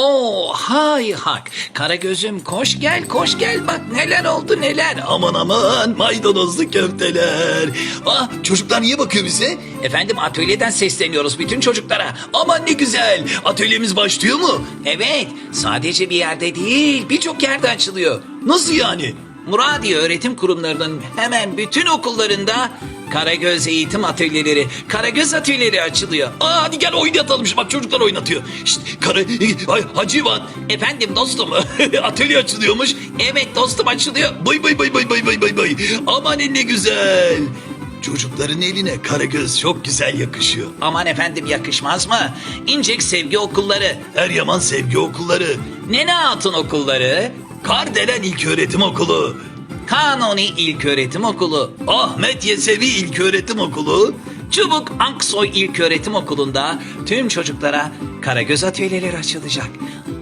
Oo hay hak. Karagöz'üm koş gel koş gel bak neler oldu neler. Aman aman maydanozlu köfteler. Ah çocuklar niye bakıyor bize? Efendim atölyeden sesleniyoruz bütün çocuklara. Aman ne güzel. Atölyemiz başlıyor mu? Evet sadece bir yerde değil birçok yerde açılıyor. Nasıl yani? Muradiye öğretim kurumlarının hemen bütün okullarında Karagöz eğitim atölyeleri, Karagöz atölyeleri açılıyor. Aa hadi gel oynatalım. Şu Bak çocuklar oynatıyor. İşte karı, ay, Hacı İvan. Efendim dostum. Atölye açılıyormuş. evet dostum açılıyor. Bay bay bay bay bay bay bay bay. Aman ne güzel. Çocukların eline Karagöz çok güzel yakışıyor. Aman efendim yakışmaz mı? İncek sevgi okulları, Eryaman Sevgi Okulları, Nene Hatun okulları, Kardelen İlköğretim Okulu, Kanuni İlköğretim Okulu, Ahmet Yesevi İlköğretim Okulu, Çubuk Aksoy İlköğretim Okulu'nda tüm çocuklara Karagöz atölyeleri açılacak.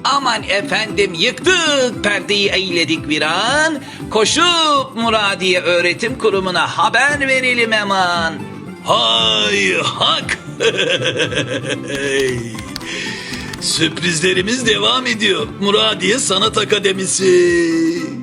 Aman efendim yıktık perdeyi eğledik bir an. Koşup Muradiye Öğretim Kurumu'na haber verelim hemen. Hay hak. Sürprizlerimiz devam ediyor. Muradiye Sanat Akademisi.